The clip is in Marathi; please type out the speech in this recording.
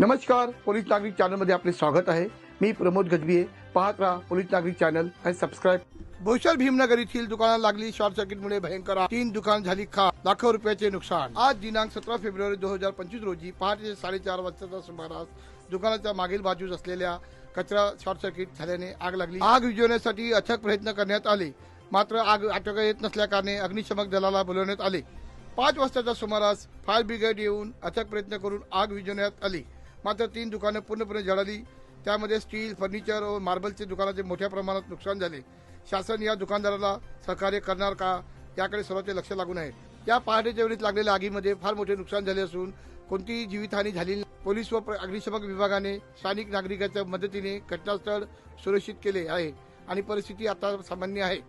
नमस्कार पोलीस नागरिक चॅनलमध्ये आपले स्वागत आहे. मी प्रमोद गजबिये पाहत राहा पोलीस नागरिक चॅनल आणि सबस्क्राईब भोईसर भीमनगर येथील दुकानात लागली शॉर्ट सर्किटमुळे भयंकर तीन दुकान झाली खा लाखो रुपयाचे नुकसान. आज दिनांक सतरा फेब्रुवारी दोन हजार पंचवीस रोजी पहाटे साडेचार वाजताच्या सुमारास दुकानाच्या मागील बाजूस असलेल्या कचरा शॉर्ट सर्किट झाल्याने आग लागली. आग विझवण्यासाठी अथक प्रयत्न करण्यात आले. मात्र आग आटोक्यात येत नसल्याकारणे अग्निशमक दलाला बोलवण्यात आले. पाच वाजताच्या सुमारास फायर ब्रिगेड येऊन अथक प्रयत्न करून आग विजवण्यात आली. मात्र तीन दुकानं पूर्णपणे जळाली. त्यामध्ये स्टील फर्निचर व मार्बलचे दुकानाचे मोठ्या प्रमाणात नुकसान झाले. शासन या दुकानदाराला सहकार्य करणार का याकडे सर्वांचे लक्ष लागून आहे. या पहाटेच्या वेळीत लागलेल्या आगीमध्ये फार मोठे नुकसान झाले असून कोणतीही जीवितहानी झालेली पोलीस व अग्निशमक विभागाने स्थानिक नागरिकांच्या मदतीने घटनास्थळ सुरक्षित केले आहे आणि परिस्थिती आता सामान्य आहे.